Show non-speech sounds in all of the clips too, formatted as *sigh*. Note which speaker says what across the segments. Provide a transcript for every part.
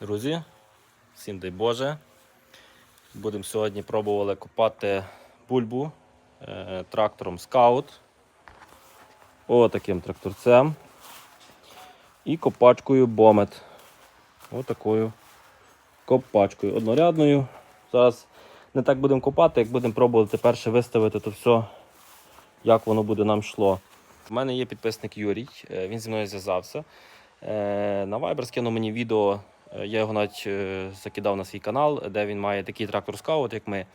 Speaker 1: Друзі, всім дай Боже. Будемо сьогодні пробували копати бульбу е, трактором Scout. Отаким тракторцем. І копачкою Бомет. Отакою копачкою однорядною. Зараз не так будемо копати, як будемо пробувати перше виставити то все, як воно буде нам йшло. У мене є підписник Юрій, е, він зі мною зв'язався. Е, На Viber скинув мені відео, я його навіть е, закидав на свій канал, де він має такий трактор скаут, як ми,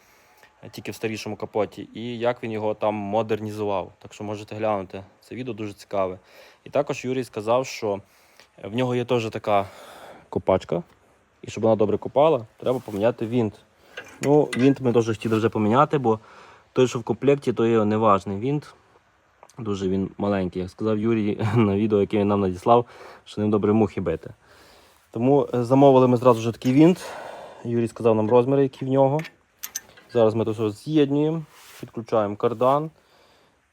Speaker 1: е, тільки в старішому капоті, і як він його там модернізував. Так що можете глянути. Це відео дуже цікаве. І також Юрій сказав, що в нього є теж така копачка, і щоб вона добре копала, треба поміняти вінт. Ну, вінт ми теж хотіли вже поміняти, бо той, що в комплекті, то є неважний вінт. Дуже він маленький, як сказав Юрій *laughs* на відео, яке він нам надіслав, що ним добре мухи бити. Тому е, замовили ми зразу вже такий вінт. Юрій сказав нам розміри, які в нього. Зараз ми це все з'єднуємо, підключаємо кардан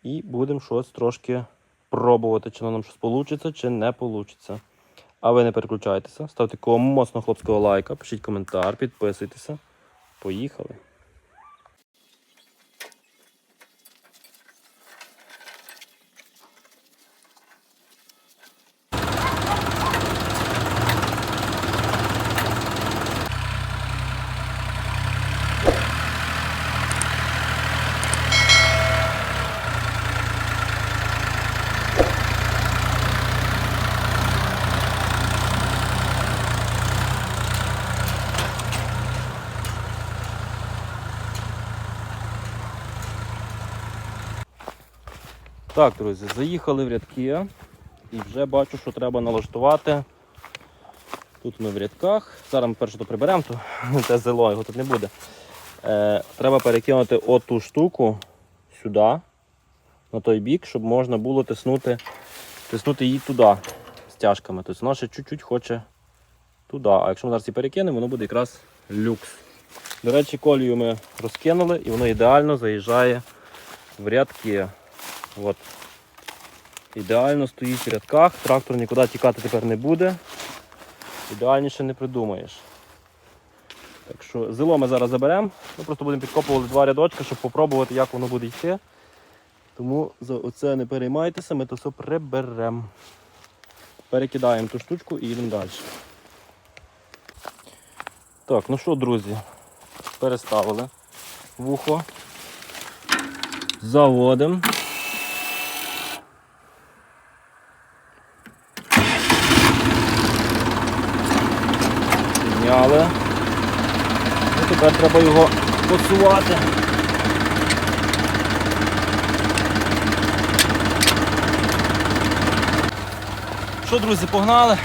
Speaker 1: і будемо щось трошки пробувати, чи нам щось вийде, чи не вийде. А ви не переключайтеся, ставте кому моцного хлопського лайка, пишіть коментар, підписуйтеся. Поїхали! Так, друзі, заїхали в рядки і вже бачу, що треба налаштувати. Тут ми в рядках. Зараз ми перше то приберемо, то *laughs* те зело, його тут не буде. Е, треба перекинути оту штуку сюди, на той бік, щоб можна було тиснути, тиснути її туди стяжками. Тобто воно ще чуть-чуть хоче туди. А якщо ми зараз її перекинемо, воно буде якраз люкс. До речі, колію ми розкинули і воно ідеально заїжджає в рядки. От. Ідеально стоїть в рядках, трактор нікуди тікати тепер не буде. Ідеальніше не придумаєш. Так що зило ми зараз заберемо. Ми просто будемо підкопувати два рядочки, щоб спробувати, як воно буде йти. Тому за оце не переймайтеся, ми то все приберемо. Перекидаємо ту штучку і йдемо далі. Так, ну що, друзі, переставили вухо. Заводимо. Підняли. І тепер треба його посувати. Що, друзі, погнали?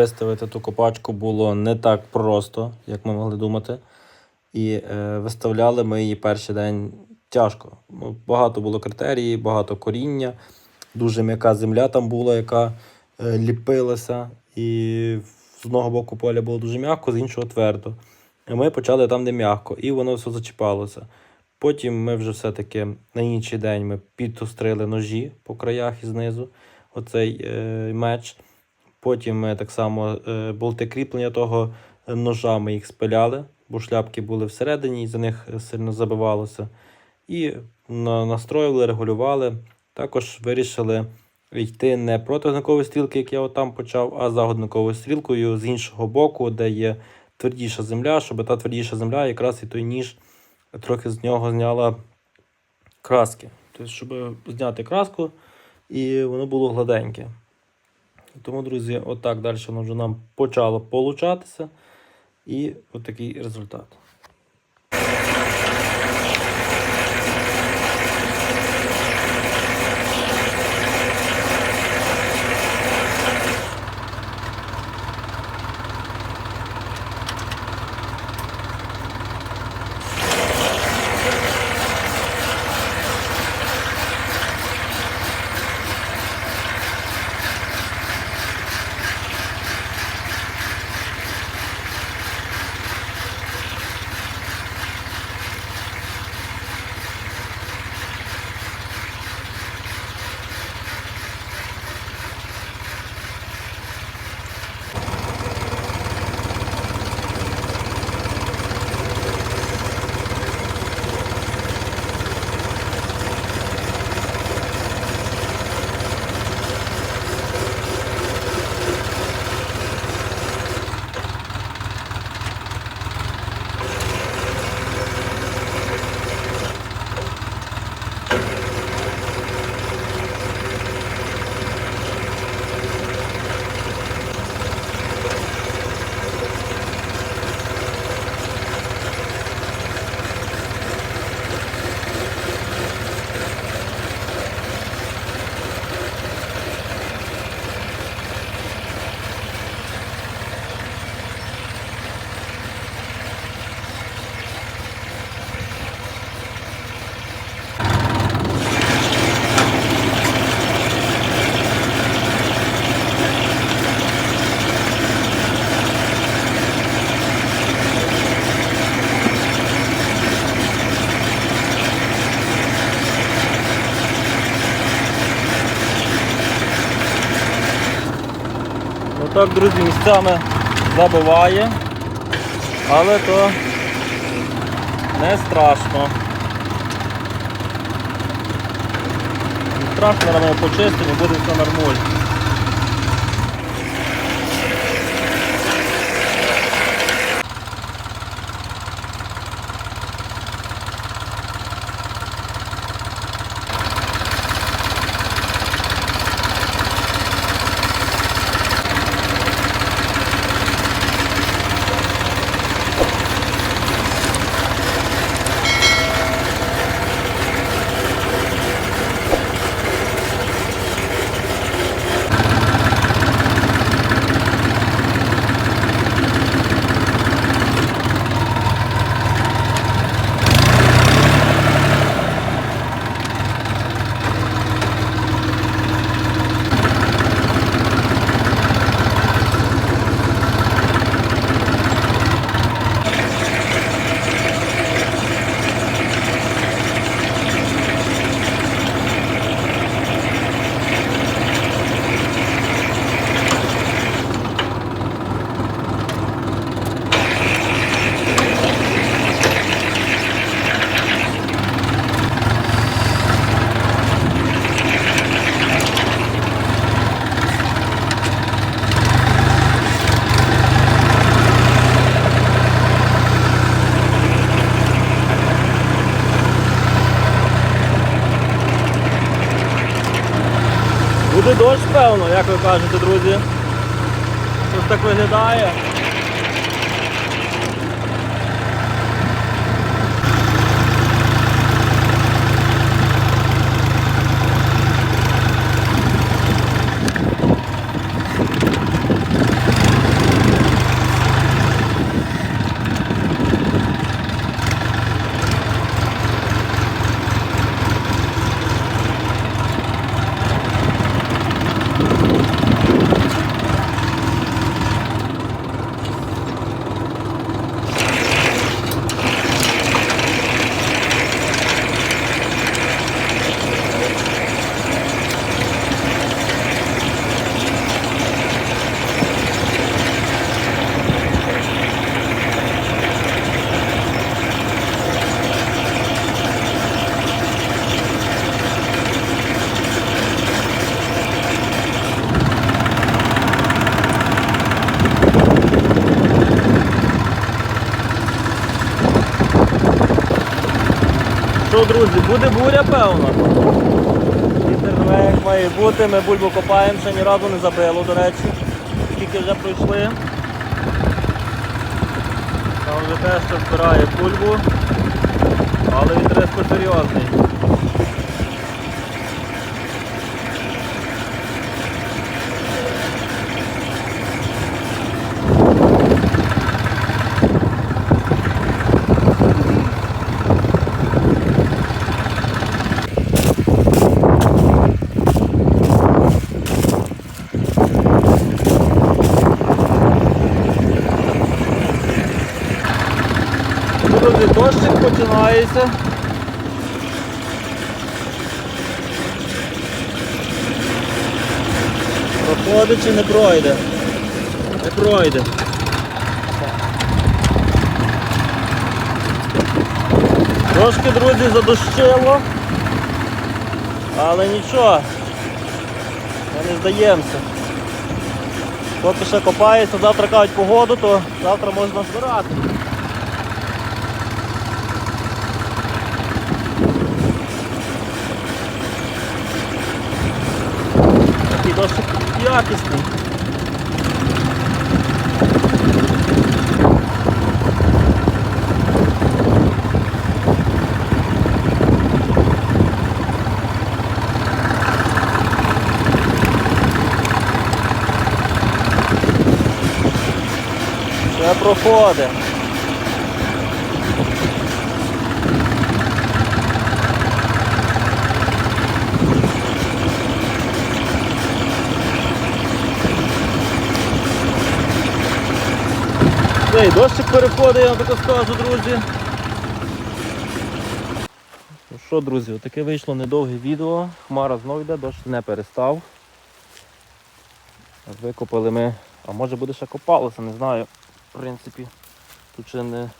Speaker 1: Виставити ту копачку було не так просто, як ми могли думати. І е, виставляли ми її перший день тяжко. Ну, Багато було критерії, багато коріння, дуже м'яка земля там була, яка е, ліпилася. І з одного боку поля було дуже м'яко, з іншого твердо. І ми почали там, де м'яко, і воно все зачіпалося. Потім ми вже все-таки на інший день ми підострили ножі по краях і знизу, оцей е, меч. Потім так само е, болти кріплення того ножа ми їх спиляли, бо шляпки були всередині і за них сильно забивалося. І на- настроювали, регулювали. Також вирішили йти не проти годинкової стрілки, як я отам почав, а за годинковою стрілкою з іншого боку, де є твердіша земля, щоб та твердіша земля якраз і той ніж трохи з нього зняла краски. Тобто, щоб зняти краску, і воно було гладеньке. Тому, друзі, отак далі воно вже нам почало получатися. І отакий результат. Отак, друзі, місцями забиває, але то не страшно. Трактора ми почистимо буде все нормально. Буде дощ, певно, як ви кажете, друзі. Ось так виглядає. Що, друзі, буде буря, певно. Вітер як має бути, ми бульбу копаємо, ще ні разу не забило, до речі. Скільки вже пройшли. Там вже теж збирає бульбу, але вітрес серйозний. Друзі, дощик починається. Проходить чи не пройде? Не пройде. Трошки, друзі, задощило. Але нічого. Ми не здаємося. Поки ще копається, завтра кажуть погоду, то завтра можна збирати. Такий досить якісний. Ще проходить. Цей дощик переходить, я вам тако скажу, друзі. Ну що, друзі, таке вийшло недовге відео. Хмара знову йде, дощ не перестав. Викопали ми А може буде ще копалося, не знаю. В принципі, тут ще не,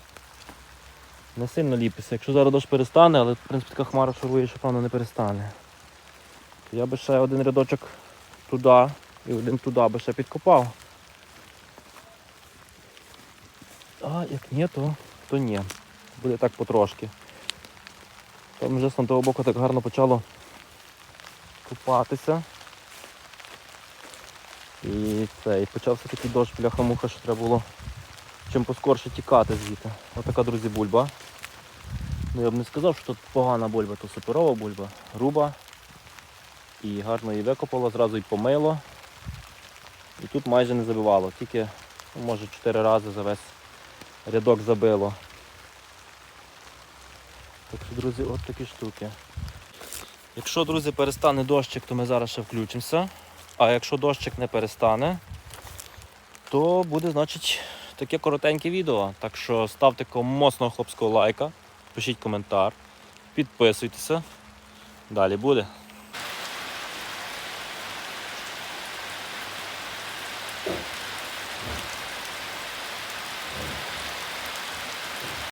Speaker 1: не сильно ліпиться. Якщо зараз дощ перестане, але в принципі така хмара шурує, що певно не перестане. Я би ще один рядочок туди і один туди би ще підкопав. А як ні, то, то ні. Буде так потрошки. Там вже з того боку так гарно почало купатися. І це, і почався такий дощ бляха-муха, що треба було чим поскорше тікати звідти. Отака, друзі, бульба. Ну я б не сказав, що тут погана бульба, то суперова бульба, груба. І гарно її викопало, зразу і помило. І тут майже не забивало, тільки ну, може 4 рази за весь рядок забило. Так що, друзі, от такі штуки. Якщо, друзі, перестане дощик, то ми зараз ще включимося. А якщо дощик не перестане, то буде, значить, таке коротеньке відео. Так що ставте кому моцного хлопського лайка, пишіть коментар, підписуйтеся. Далі буде.